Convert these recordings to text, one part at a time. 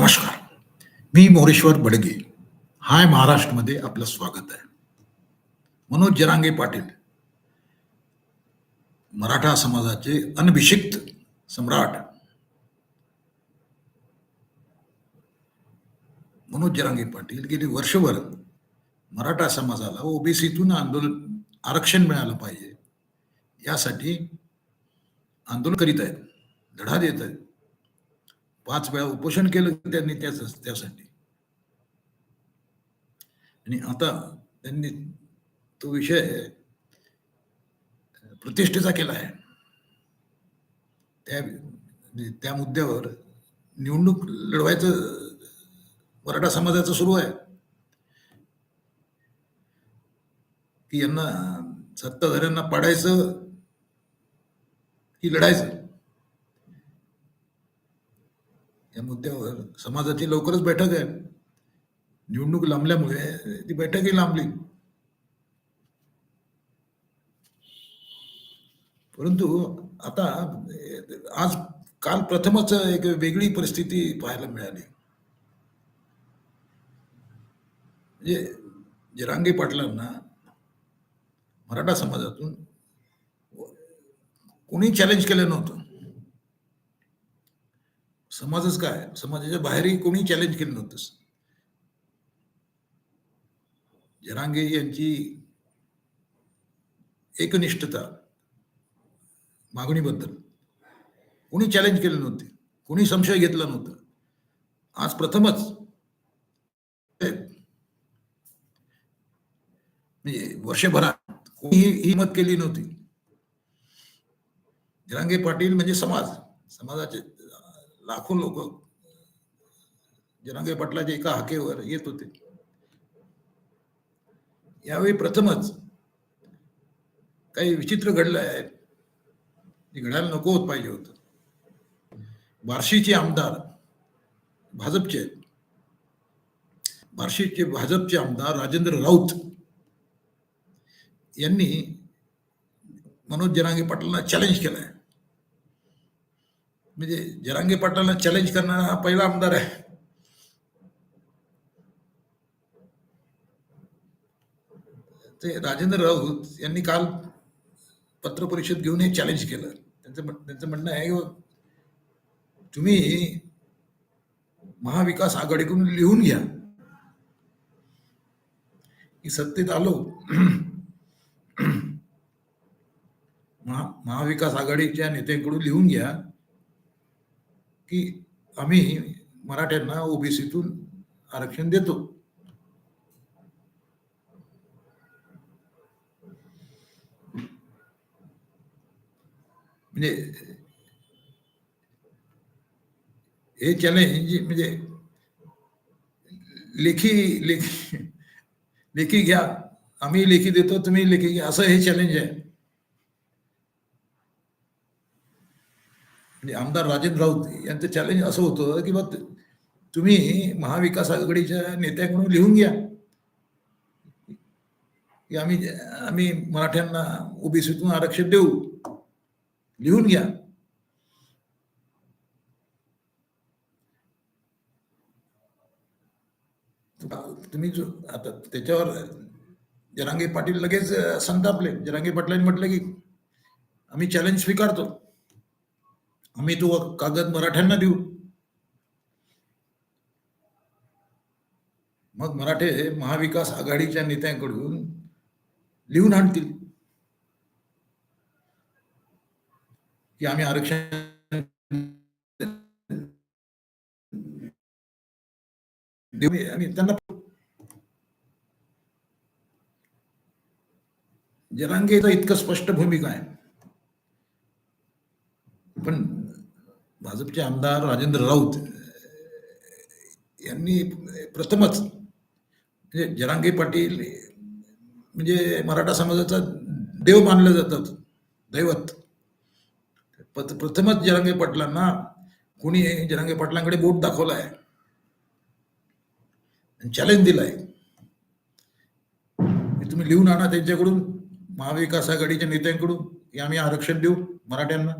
नमस्कार. मी मोरेश्वर बडगे. हाय महाराष्ट्रमध्ये आपलं स्वागत आहे. मनोज जरांगे पाटील. मराठा समाजाचे अनभिषिक्त सम्राट. मनोज जरांगे पाटील गेली वर्षभर मराठा समाजाला ओबीसीतून आंदोलन आरक्षण मिळालं पाहिजे. यासाठी आंदोलन करीत आहेत. लढा देत आहेत. पाच वेळा उपोषण केलं त्यांनी त्याच त्यासाठी. आणि आता त्यांनी तो विषय प्रतिष्ठेचा केला आहे. त्या म्हणजे त्या मुद्द्यावर निवडणूक लढवायचं मराठा समाजाचं सुरू आहे. की यांना सत्ताधाऱ्यांना पाडायचं की लढायचं? या मुद्द्यावर समाजाची लवकरच बैठक आहे. निवडणूक लांबल्यामुळे ती बैठकही लांबली. परंतु आता आज काल प्रथमच एक वेगळी परिस्थिती पाहायला मिळाली. म्हणजे जरांगे पाटलांना मराठा समाजातून कोणी चॅलेंज केलं नव्हतं. समाजच काय? समाजाच्या बाहेरही कोणी चॅलेंज केलं नव्हतं. जरांगे यांची एकनिष्ठता मागणीबद्दल कोणी चॅलेंज केले नव्हते. कोणी संशय घेतला नव्हता. आज प्रथमच म्हणजे वर्षभरात कोणी ही मत केली नव्हती. जरांगे पाटील म्हणजे समाज. समाजाचे लाखो लोक जनांगे पाटलाच्या एका हाकेवर येत होते. यावेळी प्रथमच काही विचित्र घडलं आहे. ते घडायला नको होत पाहिजे होत. बार्शीचे आमदार भाजपचे आहेत. बार्शीचे भाजपचे आमदार राजेंद्र राऊत यांनी मनोज जनांगे पाटलांना चॅलेंज केलंय. म्हणजे जरांगे पाटलांना चॅलेंज करणारा हा पहिला आमदार आहे. ते राजेंद्र राऊत यांनी काल पत्रपरिषद घेऊन हे चॅलेंज केलं. त्यांचं त्यांचं म्हणणं आहे हो, तुम्ही महाविकास आघाडीकडून लिहून घ्या. की सत्तेत आलो. महा महाविकास आघाडीच्या नेत्यांकडून लिहून घ्या. की आम्ही मराठ्यांना ओबीसीतून आरक्षण देतो. म्हणजे हे चॅलेंज म्हणजे लेखी लेखी लेखी घ्या. आम्ही लेखी देतो, तुम्ही लेखी घ्या. असं हे चॅलेंज आहे. म्हणजे आमदार राजेंद्र राऊत यांचं चॅलेंज असं होतं की बा तुम्ही महाविकास आघाडीच्या नेत्याकडून लिहून घ्या. की आम्ही आम्ही मराठ्यांना ओबीसीतून आरक्षण देऊ. लिहून घ्या. तुम्ही जो आता त्याच्यावर जरांगे पाटील लगेच संतापले. जरांगे पाटलांनी म्हटलं की आम्ही चॅलेंज स्वीकारतो. आम्ही तो कागद मराठ्यांना देऊ. मग मराठे महाविकास आघाडीच्या नेत्यांकडून लिहून आणतील. की आम्ही आरक्षण आणि त्यांना जरांगेचा इतकं स्पष्ट भूमिका आहे. पण भाजपचे आमदार राजेंद्र राऊत यांनी प्रथमच म्हणजे जरांगे पाटील म्हणजे मराठा समाजाचा देव मानलं जातात दैवत. प्रथमच जरांगे पाटलांना कोणी जरांगे पाटलांकडे बोट दाखवला आहे चॅलेंज दिलाय. तुम्ही लिहून आणा त्यांच्याकडून महाविकास आघाडीच्या नेत्यांकडून आम्ही आरक्षण देऊ मराठ्यांना.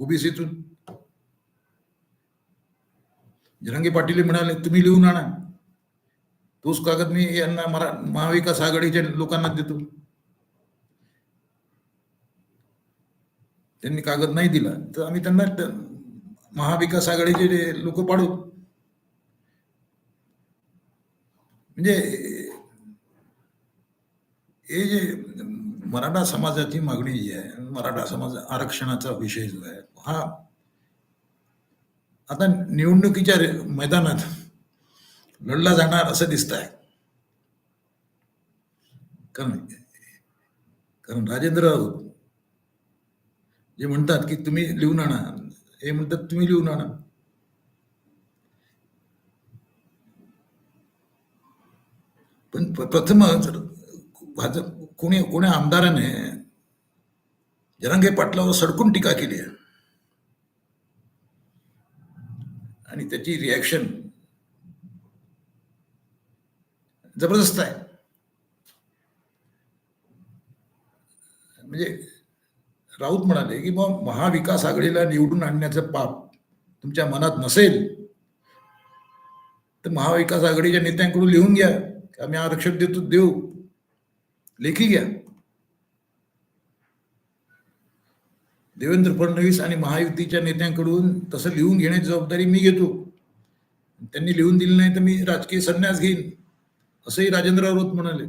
ओबीसीतून जरांगे पाटील म्हणाले तुम्ही लिहून आणा. तोच कागद मी यांना मरा महाविकास आघाडीच्या लोकांना देतो. त्यांनी कागद नाही दिला तर आम्ही त्यांना महाविकास आघाडीचे लोक पाडू. म्हणजे हे जे मराठा समाजाची मागणी जी आहे मराठा समाज आरक्षणाचा विषय जो आहे हा. आता निवडणुकीच्या मैदानात लढला जाणार असं दिसत आहे कारण कारण राजेंद्र राऊत जे म्हणतात की तुम्ही लिहून आणा हे म्हणतात तुम्ही लिहून आणा. पण प्रथम भाजप कोणी कोण्या आमदाराने जरांगे पाटलावर सडकून टीका केली आहे? आणि त्याची रिॲक्शन जबरदस्त आहे. म्हणजे राऊत म्हणाले की मग महाविकास आघाडीला निवडून आणण्याचं पाप तुमच्या मनात नसेल तर महाविकास आघाडीच्या नेत्यांकडून लिहून घ्या. आम्ही आरक्षण देतो देऊ. लेखी घ्या. देवेंद्र फडणवीस आणि महायुतीच्या नेत्यांकडून तसं लिहून घेण्याची जबाबदारी मी घेतो. त्यांनी लिहून दिली नाही तर मी राजकीय संन्यास घेईन असंही राजेंद्र राऊत म्हणाले.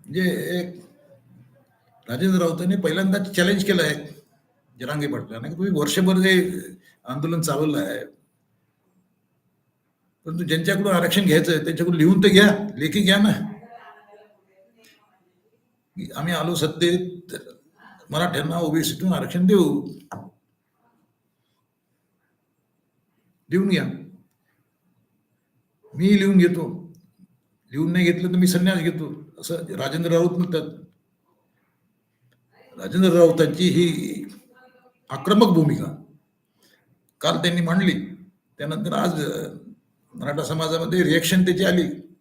म्हणजे एक राजेंद्र राऊतांनी पहिल्यांदा चॅलेंज केलं आहे जरांगे पाटलांना तुम्ही वर्षभर जे आंदोलन चालवलं आहे. परंतु ज्यांच्याकडून आरक्षण घ्यायचं आहे त्यांच्याकडून लिहून तर घ्या लेखी घ्या ना. की आम्ही आलो सत्तेत मराठ्यांना ओबीसीतून आरक्षण देऊ. लिहून घ्या. मी लिहून घेतो. लिहून नाही घेतलं तर मी संन्यास घेतो असं राजेंद्र राऊत म्हणतात. राजेंद्र राऊतांची ही आक्रमक भूमिका. काल त्यांनी मांडली. त्यानंतर आज मराठा समाजामध्ये रिएक्शन त्याची आली.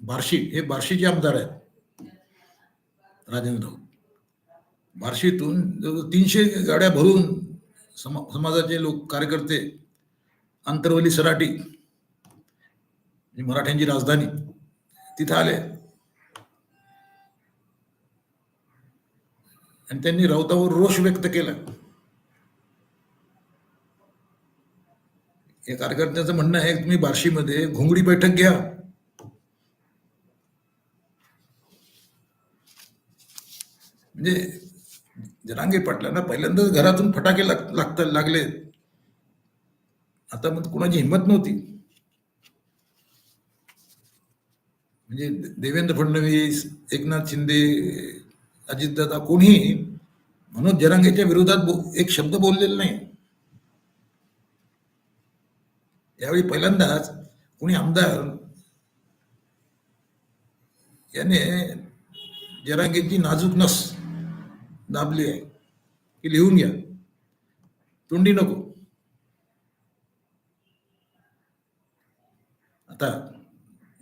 बार्शी हे बार्शीचे आमदार आहेत. राजेंद्र. राऊत बार्शीतून जवळजवळ तीनशे गाड्या भरून समा समाजाचे लोक कार्यकर्ते आंतरवली सराटी मराठ्यांची राजधानी तिथं आले. आणि त्यांनी राऊतावर रोष व्यक्त केला. या कार्यकर्त्याचं म्हणणं आहे तुम्ही बार्शीमध्ये घोंगडी बैठक घ्या. म्हणजे जनांगी पाटलांना पहिल्यांदाच घरातून फटाके लाग लागता लागले. आता मग कुणाची हिंमत नव्हती. म्हणजे देवेंद्र फडणवीस एकनाथ शिंदे अजितदादा कोणीही मनोज जरांगेच्या विरोधात एक शब्द बोललेला नाही. यावेळी पहिल्यांदाच कोणी आमदार याने जरांगेची नाजूक नस दाबली आहे. की लिहून घ्या. तोंडी नको. आता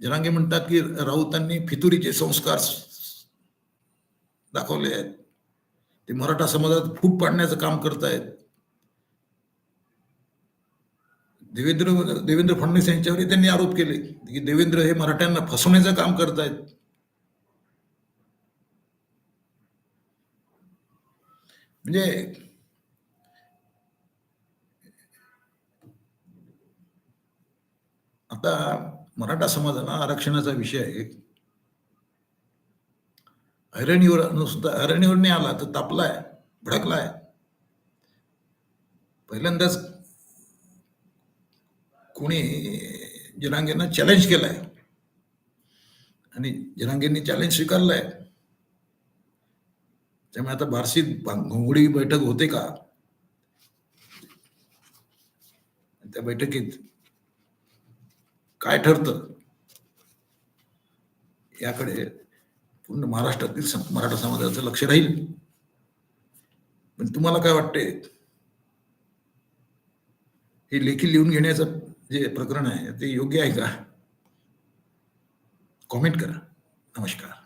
जनांगे म्हणतात की राऊतांनी फितुरीचे संस्कार दाखवले आहेत. ते मराठा समाजात फूट पाडण्याचं काम करतायत. देवेंद्र देवेंद्र फडणवीस यांच्यावरही त्यांनी आरोप केले की देवेंद्र हे मराठ्यांना फसवण्याचं काम करतायत. म्हणजे आता मराठा समाजाला आरक्षणाचा विषय आहे. ऐरणीवर नुसता ऐरणीवर नाही आला तर तापलाय भडकलाय. पहिल्यांदाच कोणी जनांगेनं चॅलेंज केलाय. आणि जनांगेंनी चॅलेंज स्वीकारलाय. त्यामुळे आता बार्शीत घोंगडी बैठक होते का? त्या बैठकीत काय ठरतं? याकडे पूर्ण महाराष्ट्रातील मराठा समाजाचं लक्ष राहील. पण तुम्हाला काय वाटते? हे लेखी लिहून घेण्याचं जे प्रकरण आहे ते योग्य आहे का? कॉमेंट करा. नमस्कार.